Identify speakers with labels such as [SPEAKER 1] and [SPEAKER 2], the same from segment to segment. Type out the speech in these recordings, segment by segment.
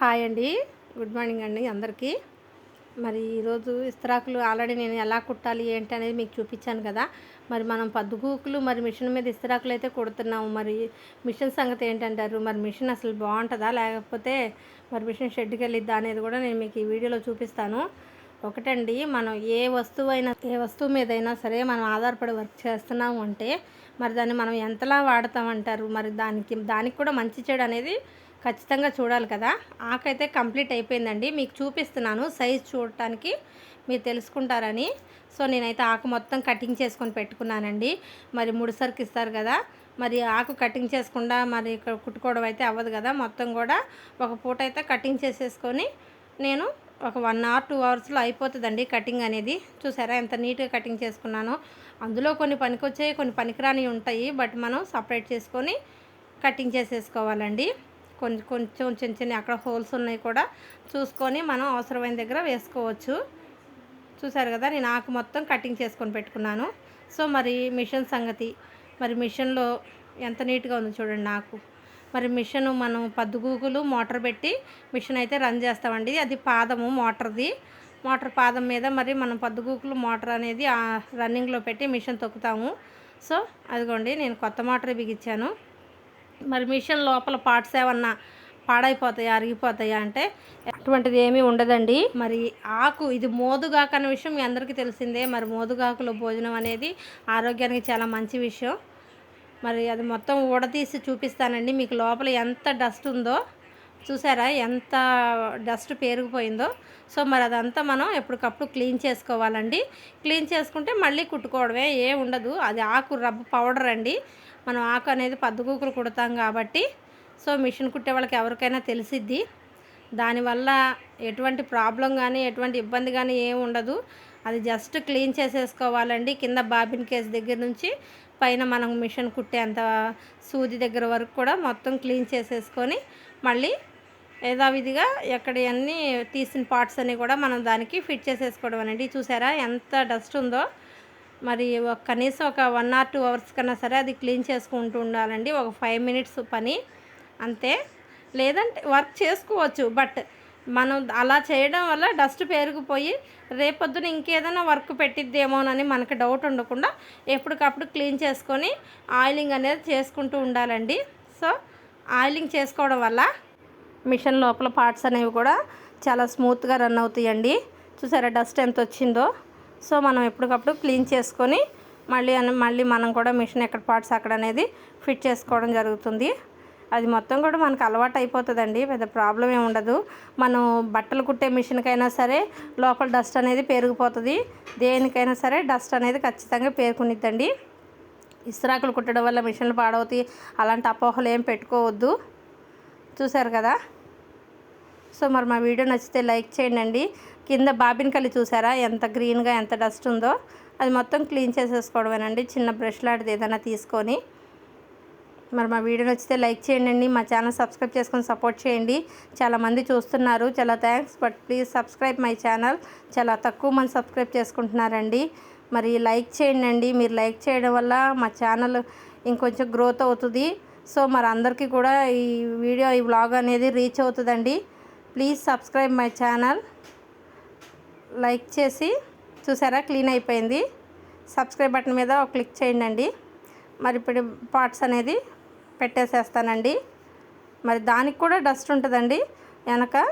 [SPEAKER 1] Hi అండి. Good morning అండి అందరికీ. మరి ఈరోజు ఇస్త్రాకులు ఆల్రెడీ నేను ఎలా కుట్టాలి ఏంటి అనేది మీకు చూపించాను కదా. మరి మనం పద్దుగూకులు మరి మిషన్ మీద ఇస్త్రాకులు అయితే కుడుతున్నాము. మరి మిషన్ సంగతి ఏంటంటారు? మరి మిషన్ అసలు బాగుంటుందా? లేకపోతే మరి మిషన్ షెడ్కి వెళ్ళిద్దా అనేది కూడా నేను మీకు ఈ వీడియోలో చూపిస్తాను. ఒకటండి మనం ఏ వస్తువు అయినా ఏ వస్తువు మీదైనా సరే మనం ఆధారపడి వర్క్ చేస్తున్నాము అంటే మరి దాన్ని మనం ఎంతలా వాడతామంటారు? మరి దానికి దానికి కూడా మంచి చెడు అనేది ఖచ్చితంగా చూడాలి కదా. ఆకైతే కంప్లీట్ అయిపోయిందండి. మీకు చూపిస్తున్నాను సైజ్ చూడటానికి మీరు తెలుసుకుంటారని. సో నేనైతే ఆకు మొత్తం కటింగ్ చేసుకొని పెట్టుకున్నానండి. మరి ముడిసరికి ఇస్తారు కదా. మరి ఆకు కటింగ్ చేసుకుండా మరి ఇక్కడ కుట్టుకోవడం అయితే అవ్వదు కదా. మొత్తం కూడా ఒక పూట అయితే కటింగ్ చేసేసుకొని నేను ఒక వన్ అవర్ టూ అవర్స్లో అయిపోతుందండి కటింగ్ అనేది. చూసారా ఎంత నీట్గా కటింగ్ చేసుకున్నానో. అందులో కొన్ని పనికొచ్చాయి కొన్ని పనికిరాని ఉంటాయి. బట్ మనం సపరేట్ చేసుకొని కటింగ్ చేసేసుకోవాలండి. కొంచెం కొంచెం చిన్న చిన్న అక్కడ హోల్స్ ఉన్నాయి కూడా చూసుకొని మనం అవసరమైన దగ్గర వేసుకోవచ్చు. చూసారు కదా నేను ఆకు మొత్తం కటింగ్ చేసుకొని పెట్టుకున్నాను. సో మరి మిషన్ సంగతి మరి మిషన్లో ఎంత నీట్గా ఉందో చూడండి నాకు. మరి మిషన్ మనం పద్దుగూకులు మోటార్ పెట్టి మిషన్ అయితే రన్ చేస్తామండి. అది పాదము మోటార్ది. మోటార్ పాదం మీద మరి మనం పద్దుగూకులు మోటార్ అనేది రన్నింగ్లో పెట్టి మిషన్ తొక్కుతాము. సో అదిగోండి నేను కొత్త మోటార్ బిగించాను. మరి మిషన్ లోపల పార్ట్స్ ఏమన్నా పాడైపోతాయా అరిగిపోతాయా అంటే అటువంటిది ఏమీ ఉండదండి. మరి ఆకు ఇది మోదుగాకు అనే విషయం మీ అందరికీ తెలిసిందే. మరి మోదుగాకులో భోజనం అనేది ఆరోగ్యానికి చాలా మంచి విషయం. మరి అది మొత్తం ఊడతీసి చూపిస్తానండి. మీకు లోపల ఎంత డస్ట్ ఉందో చూసారా ఎంత డస్ట్ పేరుకుపోయిందో. సో మరి అదంతా మనం ఎప్పటికప్పుడు క్లీన్ చేసుకోవాలండి. క్లీన్ చేసుకుంటే మళ్ళీ కుట్టుకోవడమే ఏ ఉండదు. అది ఆకు రబ్బు పౌడర్ అండి. మనం ఆకు అనేది పద్దుకూకులు కుడతాం కాబట్టి. సో మిషన్ కుట్టే వాళ్ళకి ఎవరికైనా తెలిసిద్ది. దానివల్ల ఎటువంటి ప్రాబ్లం కానీ ఎటువంటి ఇబ్బంది కానీ ఏమి ఉండదు. అది జస్ట్ క్లీన్ చేసేసుకోవాలండి. కింద బాబిన్ కేస్ దగ్గర నుంచి పైన మనం మిషన్ కుట్టేంత సూది దగ్గర వరకు కూడా మొత్తం క్లీన్ చేసేసుకొని మళ్ళీ యథావిధిగా ఎక్కడ అన్నీ తీసిన పార్ట్స్ అన్నీ కూడా మనం దానికి ఫిట్ చేసేసుకోవడం అనేది చూసారా ఎంత డస్ట్ ఉందో. మరి కనీసం ఒక వన్ ఆర్ టూ అవర్స్ కన్నా సరే అది క్లీన్ చేసుకుంటూ ఉండాలండి. ఒక ఫైవ్ మినిట్స్ పని అంతే. లేదంటే వర్క్ చేసుకోవచ్చు బట్ మనం అలా చేయడం వల్ల డస్ట్ పేరుకుపోయి రేపొద్దున ఇంకేదైనా వర్క్ పెట్టిద్దేమోనని మనకు డౌట్ ఉండకుండా ఎప్పటికప్పుడు క్లీన్ చేసుకొని ఆయిలింగ్ అనేది చేసుకుంటూ ఉండాలండి. సో ఆయిలింగ్ చేసుకోవడం వల్ల మిషన్ లోపల పార్ట్స్ అనేవి కూడా చాలా స్మూత్గా రన్ అవుతాయండి. చూసారా డస్ట్ ఎంత వచ్చిందో. సో మనం ఎప్పటికప్పుడు క్లీన్ చేసుకొని మళ్ళీ మళ్ళీ మనం కూడా మిషన్ ఎక్కడ పార్ట్స్ అక్కడ అనేది ఫిట్ చేసుకోవడం జరుగుతుంది. అది మొత్తం కూడా మనకు అలవాటు అయిపోతుందండి. పెద్ద ప్రాబ్లం ఏమి ఉండదు. మనం బట్టలు కుట్టే మిషన్కైనా సరే లోపల డస్ట్ అనేది పెరిగిపోతుంది దేనికైనా సరే డస్ట్ అనేది ఖచ్చితంగా పేరుకునిద్దండి. ఇస్త్రాకులు కుట్టడం వల్ల మిషన్లు పాడవుతాయి. అలాంటి అపోహలు ఏం పెట్టుకోవద్దు. చూసారు కదా? సో మరి మా వీడియో నచ్చితే లైక్ చేయండి కింద బాబిన్ కలి చూసారా? ఎంత గ్రీన్గా ఎంత డస్ట్ ఉందో. అది మొత్తం క్లీన్ చేసేసుకోవడమేనండి. చిన్న బ్రష్ లాంటిది ఏదైనా తీసుకొని. మరి మా వీడియో నచ్చితే లైక్ చేయండి మా ఛానల్ సబ్స్క్రైబ్ చేసుకొని సపోర్ట్ చేయండి. చాలామంది చూస్తున్నారు. చాలా thanks but please subscribe my channel. చాలా తక్కువ మంది సబ్స్క్రైబ్ చేసుకుంటున్నారండి. మరి లైక్ చేయండి మీరు లైక్ చేయడం వల్ల మా ఛానల్ ఇంకొంచెం గ్రోత్ అవుతుంది. సో మరి అందరికీ కూడా ఈ వీడియో ఈ వ్లాగ్ అనేది రీచ్ అవుతుందండి. Please subscribe my channel. Like చేసి చూసారా క్లీన్ అయిపోయింది. సబ్స్క్రైబ్ బటన్ మీద ఒక క్లిక్ చేయండి మరి ఇప్పుడు పార్ట్స్ అనేది పెట్టేసేస్తానండి. మరి దానికి కూడా డస్ట్ ఉంటుందండి వెనక.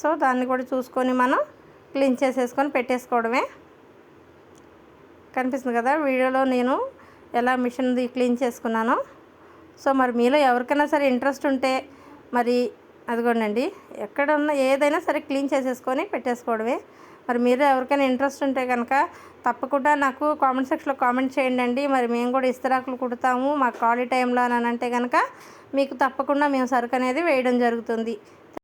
[SPEAKER 1] సో దాన్ని కూడా చూసుకొని మనం క్లీన్ చేసేసుకొని పెట్టేసుకోవడమే. కనిపిస్తుంది కదా వీడియోలో నేను ఎలా మిషన్ది క్లీన్ చేసుకున్నానో. సో మరి మీలో ఎవరికైనా సరే ఇంట్రెస్ట్ ఉంటే మరి అదిగోండి ఎక్కడ ఉన్న ఏదైనా సరే క్లీన్ చేసేసుకొని పెట్టేసుకోవడమే. మరి మీరు ఎవరికైనా ఇంట్రెస్ట్ ఉంటే కనుక తప్పకుండా నాకు కామెంట్ సెక్షన్లో కామెంట్ చేయండి మరి మేము కూడా ఇస్తరాకులు కుడతాము. మా ఖాళీ టైంలో అని అంటే కనుక మీకు తప్పకుండా మేము సరుకు అనేది వేయడం జరుగుతుంది.